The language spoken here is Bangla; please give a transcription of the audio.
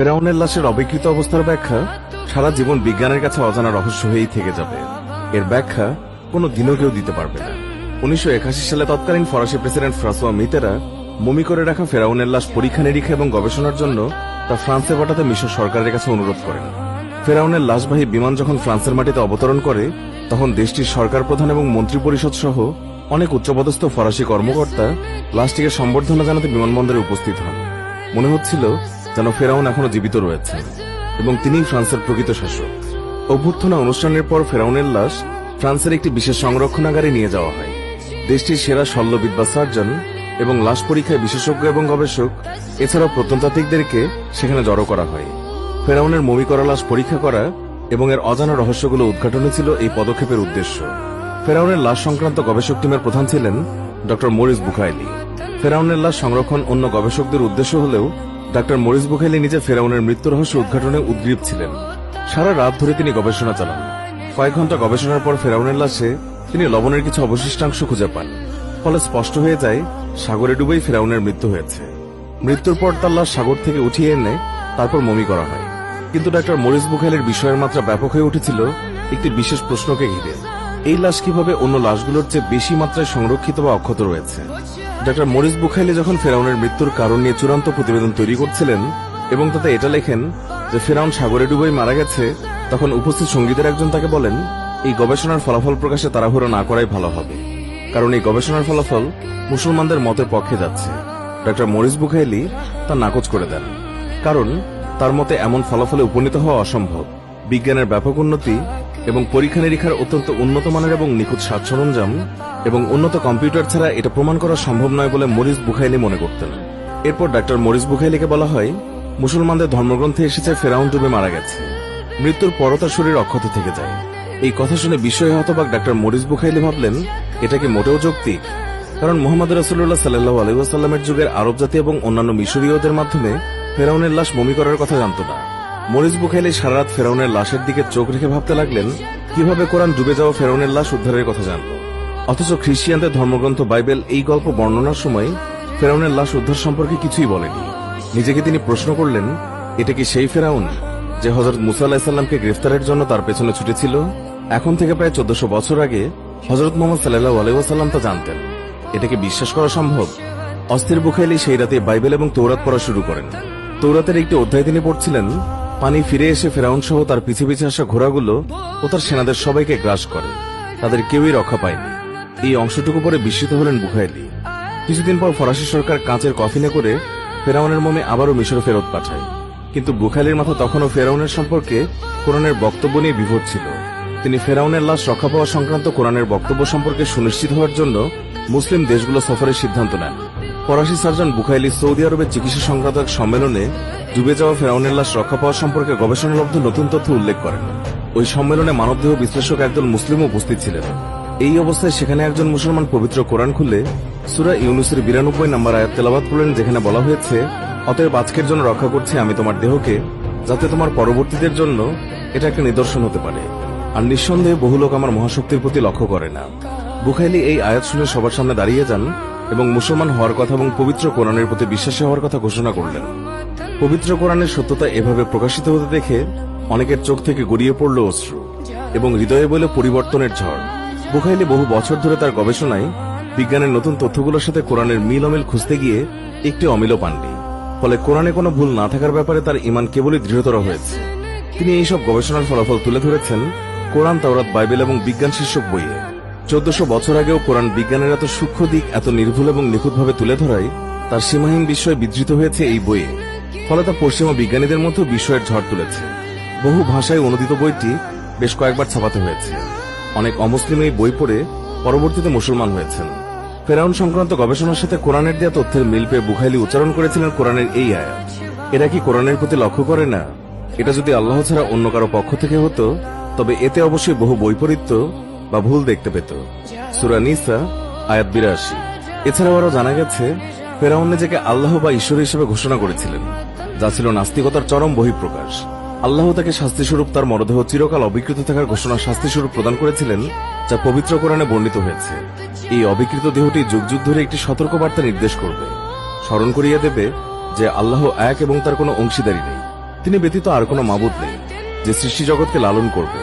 ফেরাউনের লাশের অবিকৃত অবস্থার ব্যাখ্যা সারা জীবন বিজ্ঞানের কাছে অজানা রহস্য হয়েই থেকে যাবে। এর ব্যাখ্যা কোনো দিনও কেউ দিতে পারবে না। উনিশশো একাশি সালে তৎকালীন ফরাসি প্রেসিডেন্ট ফ্রাসোয়া মিতেরা মমি করে রাখা ফেরাউনের লাশ পরীক্ষা নিরীক্ষা এবং গবেষণার জন্য তা ফ্রান্সে পাঠাতে মিশর সরকারের কাছে অনুরোধ করেন। ফেরাউনের লাশবাহী বিমান যখন ফ্রান্সের মাটিতে অবতরণ করে, তখন দেশটির সরকার প্রধান এবং মন্ত্রী পরিষদ সহ অনেক উচ্চপদস্থ ফরাসি কর্মকর্তা লাশটিকে সম্বর্ধনা জানাতে বিমানবন্দরে উপস্থিত হন। মনে হচ্ছিল যেন ফেরাউন এখনও জীবিত রয়েছে এবং তিনিই ফ্রান্সের প্রকৃত শাসক। অভ্যর্থনা অনুষ্ঠানের পর ফেরাউনের লাশ ফ্রান্সের একটি বিশেষ সংরক্ষণাগারে নিয়ে যাওয়া হয়। দেশটির সেরা শল্যবিদ বা সার্জন এবং লাশ পরীক্ষায় বিশেষজ্ঞ এবং গবেষক, এছাড়াও প্রত্নতাত্ত্বিকদেরকে সেখানে জড়ো করা হয়। ফেরাউনের মমি করা লাশ পরীক্ষা করা এবং এর অজানা রহস্যগুলো উদ্ঘাটনে ছিল এই পদক্ষেপের উদ্দেশ্য। ফেরাউনের লাশ সংক্রান্ত গবেষক টিমের প্রধান ছিলেন ডক্টর মরিস বুখাইলি। ফেরাউনের লাশ সংরক্ষণ অন্য গবেষকদের উদ্দেশ্য হলেও ডক্টর মরিস বুখাইলি নিজে ফেরাউনের মৃত্যু রহস্য উদ্ঘাটনে উদ্গ্রীব ছিলেন। সারা রাত ধরে তিনি গবেষণা চালান। কয়েক ঘণ্টা গবেষণার পর ফেরাউনের লাশে তিনি লবণের কিছু অবশিষ্টাংশ খুঁজে পান। ফলে স্পষ্ট হয়ে যায়, সাগরে ডুবেই ফেরাউনের মৃত্যু হয়েছে। মৃত্যুর পর তার লাশ সাগর থেকে উঠিয়ে এনে তারপর মমি করা হয়। কিন্তু ডাক্তার মরিস বুখাইলের বিষয়ের মাত্রা ব্যাপক হয়ে উঠেছিল একটি বিশেষ প্রশ্নকে ঘিরে। এই লাশ কীভাবে অন্য লাশগুলোর চেয়ে বেশি মাত্রায় সংরক্ষিত বা অক্ষত রয়েছে? ডাক্তার মরিস বুখাইলে যখন ফেরাউনের মৃত্যুর কারণ নিয়ে চূড়ান্ত প্রতিবেদন তৈরি করছিলেন এবং তাতে এটা লেখেন যে ফেরাউন সাগরে ডুবেই মারা গেছে, তখন উপস্থিত সঙ্গীদের একজন তাকে বলেন, এই গবেষণার ফলাফল প্রকাশে তাড়াহুড়ো না করাই ভালো হবে। কারণ এই গবেষণার ফলাফল মুসলমানদের মতের পক্ষে যাচ্ছে। ডক্টর মরিস বুখাইলি তা নাকচ করে দেন। কারণ তার মতে এমন ফলাফলে উপনীত হওয়া অসম্ভব। বিজ্ঞানের ব্যাপক উন্নতি এবং পরীক্ষা নিরীক্ষার অত্যন্ত উন্নত মানের এবং নিখুঁত সাজ সরঞ্জাম এবং উন্নত কম্পিউটার ছাড়া এটা প্রমাণ করা সম্ভব নয় বলে মরিস বুখাইলি মনে করতেন। এরপর ডাক্তার মরিস বুখাইলিকে বলা হয়, মুসলমানদের ধর্মগ্রন্থে এসেছে ফেরাউন ডুবে মারা গেছে। মৃত্যুর পরও তার শরীর অক্ষত থেকে যায়। এই কথা শুনে বিস্ময়ে হতবাক ডাক্তার মরিস বুখাইলি ভাবলেন, এটা কি মোটেও যৌক্তিক? কারণ মোহাম্মদ রসুল্লাহ সাল্লাহ আলহামের যুগের আরব জাতি এবং অন্যান্য মিশরীয়দের মাধ্যমে ফেরাউনের লাশ মমি করার কথা জানত না। মরিস বুখাইলি সারা রাত ফেরাউনের লাশের দিকে চোখ রেখে ভাবতে লাগলেন, কীভাবে কোরআন ডুবে যাওয়া ফেরাউনের লাশ উদ্ধারের কথা জানল। অথচ খ্রিস্টিয়ানদের ধর্মগ্রন্থ বাইবেল এই গল্প বর্ণনার সময় ফেরাউনের লাশ উদ্ধার সম্পর্কে কিছুই বলেনি। নিজেকে তিনি প্রশ্ন করলেন, এটা কি সেই ফেরাউন যে হজরত মুসা গ্রেফতারের জন্য তার পেছনে ছুটেছিল? এখন থেকে প্রায় চোদ্দশো বছর আগে হজরত মোহাম্মদ সাল্লাহ আলাইসাল্লাম তা জানতেন। এটাকে বিশ্বাস করা সম্ভব। অস্থির বুখাইলি সেই রাতে বাইবেল এবং তৌরাত পড়া শুরু করেন। তৌরাতের একটি অধ্যায় তিনি পড়ছিলেন, পানি ফিরে এসে ফেরাউন সহ তার পিছে পিছে আসা ঘোড়াগুলো ও তার সেনাদের সবাইকে গ্রাস করে। তাদের কেউই রক্ষা পায়নি। এই অংশটুকু পরে বিস্মিত হলেন বুখাইলি কিছুদিন পর ফরাসি সরকার কাঁচের কফিনে করে ফেরাউনের মমে আবারও মিশরে ফেরত পাঠায়। কিন্তু বুখাইলির মাথা তখনও ফেরাউনের সম্পর্কে কোরআনের বক্তব্য নিয়ে বিভোর ছিল। তিনি ফেরাউনের লাশ রক্ষা পাওয়া সংক্রান্ত কোরআনের বক্তব্য সম্পর্কে সুনিশ্চিত হওয়ার জন্য মুসলিম দেশগুলো সফরের সিদ্ধান্ত নেন। ফরাসি সার্জন বুখাইলি সৌদি আরবের চিকিৎসা সংক্রান্ত এক সম্মেলনে ডুবে যাওয়া ফেরাউনের লাশ রক্ষা পাওয়া সম্পর্কে গবেষণালব্ধ নতুন তথ্য উল্লেখ করেন। ওই সম্মেলনে মানবদেহ বিশ্লেষক একদল মুসলিমও উপস্থিত ছিলেন। এই অবস্থায় সেখানে একজন মুসলমান পবিত্র কোরআন খুলে সুরা ইউনুসের বিরানব্বই নম্বর আয়াত তেলাবাদ করলেন, যেখানে বলা হয়েছে, অতএব আজকের জন্য রক্ষা করছি আমি তোমার দেহকে, যাতে তোমার পরবর্তীদের জন্য এটা একটা নিদর্শন হতে পারে। আর নিঃসন্দেহে বহু লোক আমার মহাশক্তির প্রতি লক্ষ্য করে না। বুখাইলি এই আয়াত শুনে সবার সামনে দাঁড়িয়ে যান এবং মুসলমান হওয়ার কথা এবং পবিত্র কোরআনের প্রতি বিশ্বাসী হওয়ার কথা ঘোষণা করলেন। পবিত্র কোরআনের সত্যতা এভাবে প্রকাশিত হতে দেখে অনেকের চোখ থেকে গড়িয়ে পড়ল অশ্রু এবং হৃদয়ে বলে পরিবর্তনের ঝড়। বুখাইলি বহু বছর ধরে তার গবেষণায় বিজ্ঞানের নতুন তথ্যগুলোর সাথে কোরআনের মিল অমিল খুঁজতে গিয়ে একটি অমিলও পাননি। ফলে কোরআনে কোনো ভুল না থাকার ব্যাপারে তার ইমান কেবলই দৃঢ়তর হয়েছে। তিনি এইসব গবেষণার ফলাফল তুলে ধরেছেন কোরআন, তাওরাত, বাইবেল এবং বিজ্ঞান শীর্ষক বইয়ে। চোদ্দশো বছর আগেও কোরআন বিজ্ঞানের এত সূক্ষ্ম দিক, এত নির্ভুল এবং নিখুঁতভাবে তুলে ধরায় তার সীমাহীন বিস্ময় বিধৃত হয়েছে এই বইয়ে। ফলে তা পশ্চিমা বিজ্ঞানীদের মধ্যে বিষয়ের ঝড় তুলেছে। বহু ভাষায় অনুদিত বইটি বেশ কয়েকবার ছাপাতে হয়েছে। অনেক অমুসলিম এই বই পড়ে পরবর্তীতে মুসলমান হয়েছেন। ফেরাউন সংক্রান্ত গবেষণার সাথে কোরআনের দেওয়া তথ্যের মিল পেয়ে বুখাইলি উচ্চারণ করেছিলেন কোরআনের এই আয়াত। এরা কি কোরআনের প্রতি লক্ষ্য করে না? এটা যদি আল্লাহ ছাড়া অন্য কারও পক্ষ থেকে হতো, তবে এতে অবশ্যই বহু বৈপরীত্য বা ভুল দেখতে পেত। সুরা নিসা, আয়াত বিরাশি। এছাড়াও আরও জানা গেছে, ফেরাউন নিজেকে আল্লাহ বা ঈশ্বর হিসেবে ঘোষণা করেছিলেন, যা ছিল নাস্তিকতার চরম বহিঃপ্রকাশ। আল্লাহ তাকে শাস্তিস্বরূপ তার মরদেহ চিরকাল অবিকৃত থাকার ঘোষণা শাস্তিস্বরূপ প্রদান করেছিলেন, যা পবিত্র কোরআনে বর্ণিত হয়েছে। এই অবিকৃত দেহটি যুগ যুগ ধরে একটি সতর্কবার্তা নির্দেশ করবে। স্মরণ করিয়া দেবে যে আল্লাহ এক এবং তার কোনো অংশীদারি নেই। তিনি ব্যতীত আর কোনো মাবুদ নেই, যে সৃষ্টি জগৎকে লালন করবে।